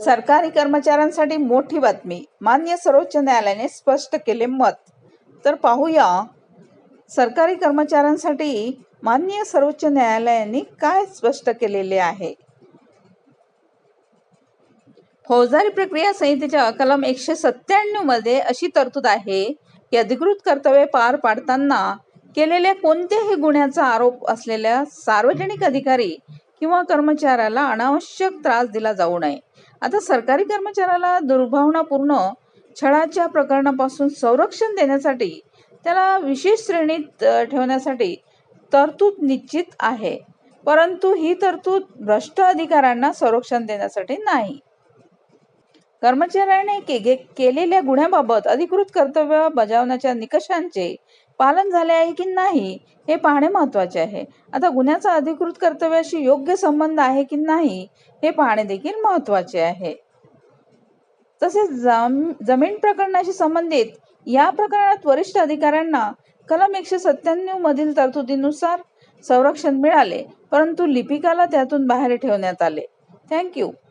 सरकारी कर्मचाऱ्यांसाठी मोठी बातमी. मान्य सर्वोच्च न्यायालयाने स्पष्ट केले मत. तर पाहूया सरकारी कर्मचाऱ्यांसाठी मान्य सर्वोच्च न्यायालयाने काय स्पष्ट केलेले आहे? फौजदारी प्रक्रिया संहितेच्या कलम एकशे सत्त्याण्णवमध्ये अशी तरतूद आहे की अधिकृत कर्तव्य पार पाडताना केलेल्या कोणत्याही गुन्ह्याचा आरोप असलेल्या सार्वजनिक अधिकारी किंवा कर्मचाऱ्याला अनावश्यक त्रास दिला जाऊ नये. आता सरकारी कर्मचाऱ्याला दुर्भावनापूर्ण छळाच्या प्रकरणापासून संरक्षण देण्यासाठी त्याला विशेष श्रेणीत ठेवण्यासाठी तरतूद निश्चित आहे. परंतु ही तरतूद भ्रष्ट अधिकाऱ्यांना संरक्षण देण्यासाठी नाही. कर्मचाऱ्याने के गे- केलेल्या गुन्ह्याबाबत अधिकृत कर्तव्य बजावण्याच्या निकषांचे पालन झाले आहे की नाही हे पाहणे महत्त्वाचे आहे. आता गुन्ह्याचा अधिकृत कर्तव्याशी योग्य संबंध आहे की नाही हे पाहणे देखील महत्त्वाचे आहे. तसेच जम- जमीन प्रकरणाशी संबंधित या प्रकरणात वरिष्ठ अधिकाऱ्यांना कलम एकशे सत्त्याण्णव मधील तरतुदीनुसार संरक्षण मिळाले परंतु लिपिकाला त्यातून बाहेर ठेवण्यात आले. थँक्यू